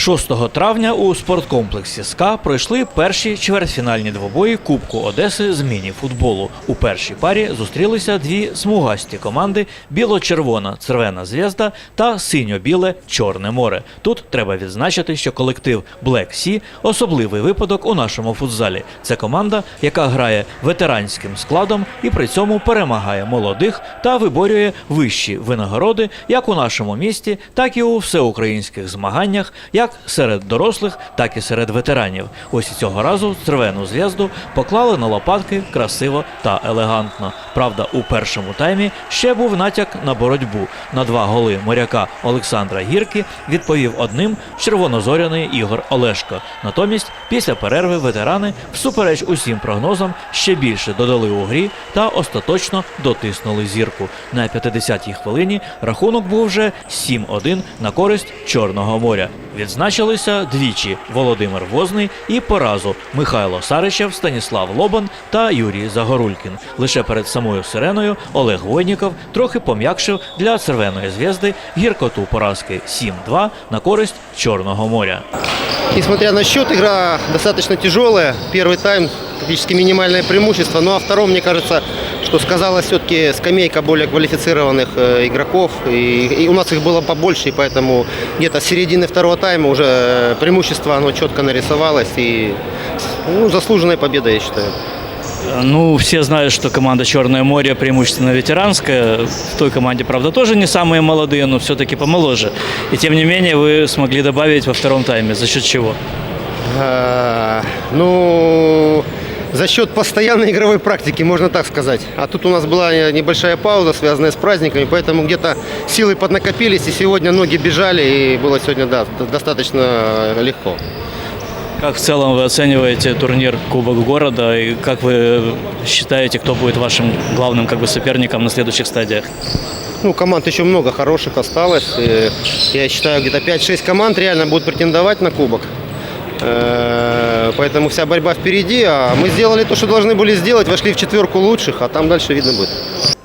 6 травня у спорткомплексі СКА пройшли перші чвертьфінальні двобої Кубку Одеси з міні-футболу. У першій парі зустрілися дві смугасті команди біло-червона Цервена Зв'язда та синьо-біле Чорне море. Тут треба відзначити, що колектив Black Sea – особливий випадок у нашому футзалі. Це команда, яка грає ветеранським складом і при цьому перемагає молодих та виборює вищі винагороди як у нашому місті, так і у всеукраїнських змаганнях, як серед дорослих, так і серед ветеранів. Ось і цього разу червону зв'язду поклали на лопатки красиво та елегантно. Правда, у першому таймі ще був натяк на боротьбу. На два голи моряка Олександра Гірки відповів одним червонозоряний Ігор Олешко. Натомість, після перерви ветерани, всупереч усім прогнозам, ще більше додали у грі та остаточно дотиснули зірку. На 50-й хвилині рахунок був вже 7-1 на користь Чорного моря. Відзначилися двічі Володимир Возний і по разу Михайло Саричев, Станіслав Лобан та Юрій Загорулькін. Лише перед самою сиреною Олег Войніков трохи пом'якшив для червоної зв'язди гіркоту поразки 7-2 на користь Чорного моря. Несмотря на счет, игра достаточно тяжелая. Первый тайм практически минимальное преимущество. Ну а втором, мне кажется, что сказалась все-таки скамейка более квалифицированных э, игроков. И, и у нас их было побольше, и поэтому где-то с середины второго тайма уже э, преимущество оно четко нарисовалось. И ну, заслуженная победа, я считаю. Ну, все знают, что команда «Черное море» преимущественно ветеранская. В той команде, правда, тоже не самые молодые, но все-таки помоложе. И тем не менее вы смогли добавить во втором тайме. За счет чего? А, ну, за счет постоянной игровой практики, можно так сказать. А тут у нас была небольшая пауза, связанная с праздниками, поэтому где-то силы поднакопились, и сегодня ноги бежали, и было сегодня, да, достаточно легко. Как в целом вы оцениваете турнир Кубок города и как вы считаете, кто будет вашим главным как бы, соперником на следующих стадиях? Ну, команд еще много хороших осталось. И я считаю, где-то 5-6 команд реально будут претендовать на кубок. Э, Поэтому вся борьба впереди. А мы сделали то, что должны были сделать. Вошли в четверку лучших, а там дальше видно будет.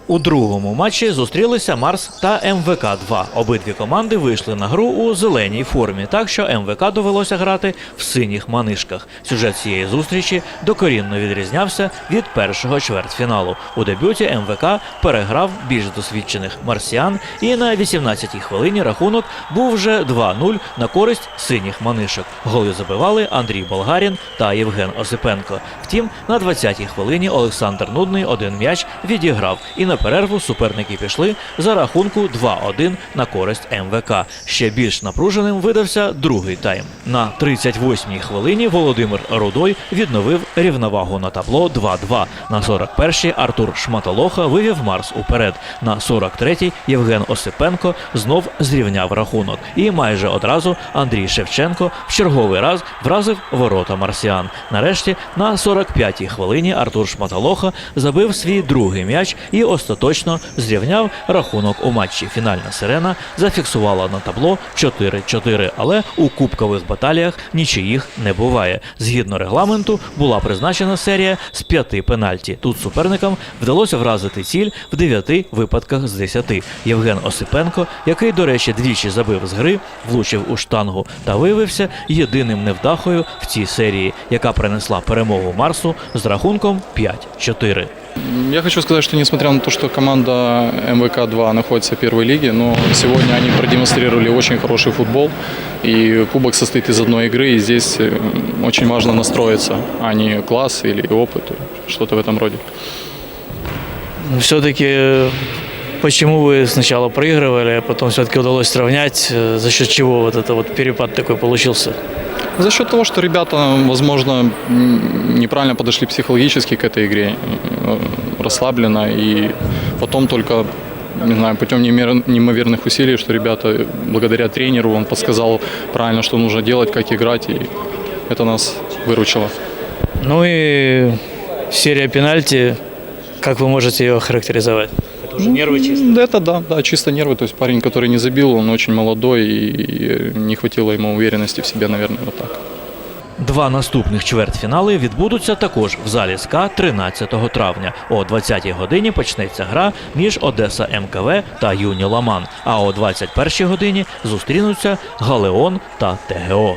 У другому матчі зустрілися Марс та МВК-2. Обидві команди вийшли на гру у зеленій формі, так що МВК довелося грати в синіх манишках. Сюжет цієї зустрічі докорінно відрізнявся від першого чвертьфіналу. У дебюті МВК переграв більш досвідчених марсіан, і на 18-й хвилині рахунок був вже 2-0 на користь синіх манишок. Голи забивали Андрій Болгарін та Євген Осипенко. Втім, на 20-й хвилині Олександр Нудний один м'яч відіграв, і на перерву суперники пішли за рахунку 2-1 на користь МВК. Ще більш напруженим видався другий тайм. На 38-й хвилині Володимир Рудой відновив рівновагу на табло 2-2. На 41-й Артур Шматолоха вивів Марс уперед. На 43-й Євген Осипенко знов зрівняв рахунок. І майже одразу Андрій Шевченко в черговий раз вразив ворота марсіан. Нарешті на 45-й хвилині Артур Шматолоха забив свій другий м'яч і остаточно зрівняв рахунок у матчі. Фінальна сирена зафіксувала на табло 4-4, але у кубкових баталіях нічиїх не буває. Згідно регламенту була призначена серія з п'яти пенальті. Тут суперникам вдалося вразити ціль в дев'яти випадках з десяти. Євген Осипенко, який, до речі, двічі забив з гри, влучив у штангу та виявився єдиним невдахою в цій серії, яка принесла перемогу Марсу з рахунком 5-4. Я хочу сказать, что несмотря на то, что команда МВК-2 находится в первой лиге, но сегодня они продемонстрировали очень хороший футбол. И кубок состоит из одной игры, и здесь э, очень важно настроиться, а не класс или опыт, что-то в этом роде. Все-таки почему вы сначала проигрывали, а потом все-таки удалось сравнять? Э, За счет чего вот это вот перепад такой получился? За счет того, что ребята, возможно, неправильно подошли психологически к этой игре, э, расслабленно, и потом только не знаю, путем неимоверных усилий, что ребята, благодаря тренеру, он подсказал правильно, что нужно делать, как играть, и это нас выручило. Ну и серия пенальти, как вы можете ее характеризовать? Это уже нервы чисто. Да, Это да, да, чисто нервы. То есть парень, который не забил, он очень молодой, и не хватило ему уверенности в себе, наверное, вот так. Два наступних чвертьфінали відбудуться також в залі СКА 13 травня. О 20-й годині почнеться гра між Одеса МКВ та Юні Ламан. А о 21-й годині зустрінуться Галеон та ТГО.